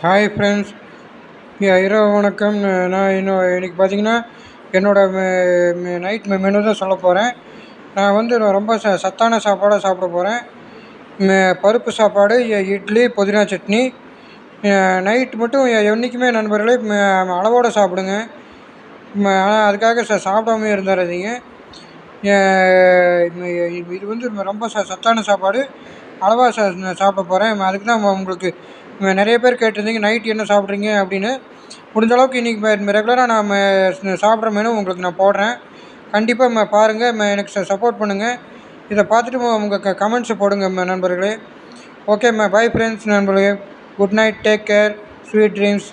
Hi friends இரவு வணக்கம். நான் இன்னும் இன்றைக்கி பார்த்தீங்கன்னா என்னோடய நைட் மெனு தான் சொல்ல போகிறேன் நான் வந்து ரொம்ப ச சத்தான சாப்பாடாக சாப்பிட போகிறேன் பருப்பு சாப்பாடு இட்லி புதினா சட்னி. நைட் மட்டும் என்றைக்குமே நண்பர்களே அளவோடு சாப்பிடுங்க. ஆனால் அதுக்காக ச சாப்பிடாம இருந்துடாதீங்க இது வந்து ரொம்ப ச சத்தான சாப்பாடு. அளவாக ச சாப்பிட போகிறேன் அதுக்கு தான் உங்களுக்கு நிறைய பேர் கேட்டிருந்தீங்க நைட் என்ன சாப்பிட்றீங்க? அப்படின்னு. முடிஞ்ச அளவுக்கு இன்றைக்கி ரெகுலராக நான் சாப்பிட்ற மெனு உங்களுக்கு நான் போடுறேன். கண்டிப்பாக பாருங்கள் எனக்கு சப்போர்ட் பண்ணுங்கள் இதை பார்த்துட்டு உங்கள் கமெண்ட்ஸை போடுங்க நண்பர்களே. ஓகே பை ஃப்ரெண்ட்ஸ் நண்பர்களே. Good night take care sweet dreams